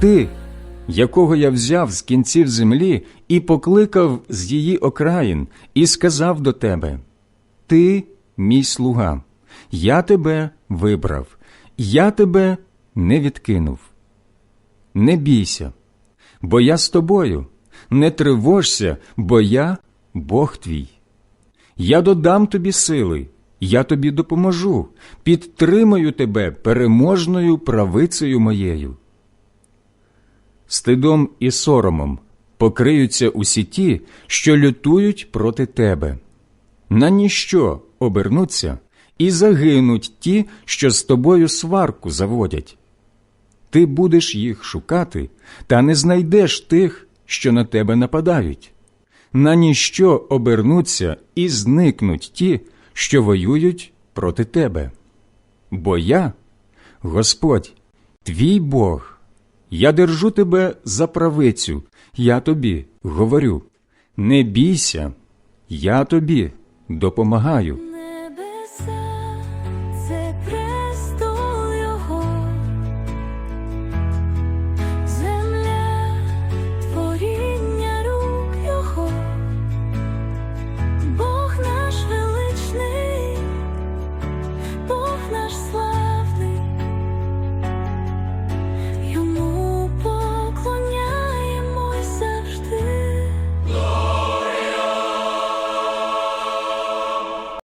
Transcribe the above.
Ти, якого я взяв з кінців землі і покликав з її окраїн, і сказав до тебе: Ти мій слуга, я тебе вибрав, я тебе не відкинув. Не бійся, бо я з тобою, не тривожся, бо я Бог твій. Я додам тобі сили, я тобі допоможу, підтримаю тебе переможною правицею моєю. Стидом і соромом покриються усі ті, що лютують проти тебе. На ніщо обернуться і загинуть ті, що з тобою сварку заводять. Ти будеш їх шукати, та не знайдеш тих, що на тебе нападають. На ніщо обернуться і зникнуть ті, що воюють проти тебе. Бо я, Господь, твій Бог, я держу тебе за правицю, я тобі говорю, не бійся, я тобі допомагаю.